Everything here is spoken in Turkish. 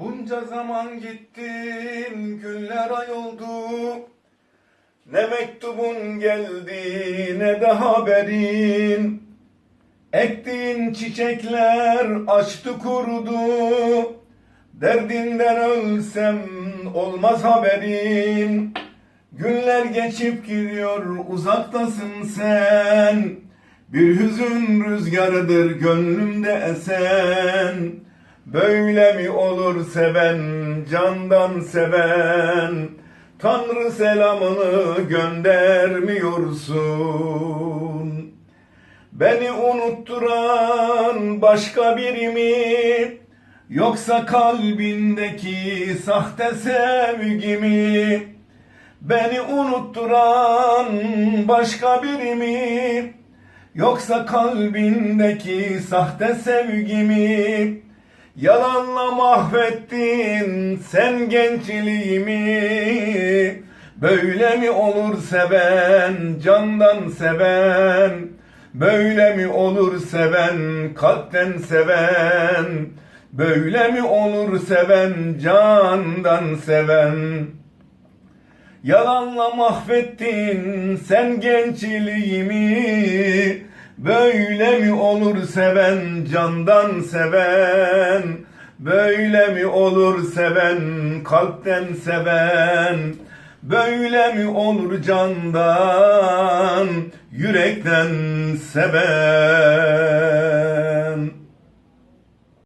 Bunca zaman gittin, günler ay oldu. Ne mektubun geldi ne de haberin. Ektiğin çiçekler açtı kurudu. Derdinden ölsem olmaz haberin. Günler geçip gidiyor uzaktasın sen. Bir hüzün rüzgarıdır gönlümde esen. Böyle mi olur seven, candan seven? Tanrı selamını göndermiyorsun. Beni unutturan başka biri mi? Yoksa kalbindeki sahte sevgi mi? Beni unutturan başka biri mi? Yoksa kalbindeki sahte sevgi mi? Yalanla mahvettin sen gençliğimi. Böyle mi olur seven, candan seven? Böyle mi olur seven, kalpten seven? Böyle mi olur seven, candan seven? Yalanla mahvettin sen gençliğimi Böyle mi olur seven candan seven? Böyle mi olur seven kalpten seven? Böyle mi olur candan yürekten seven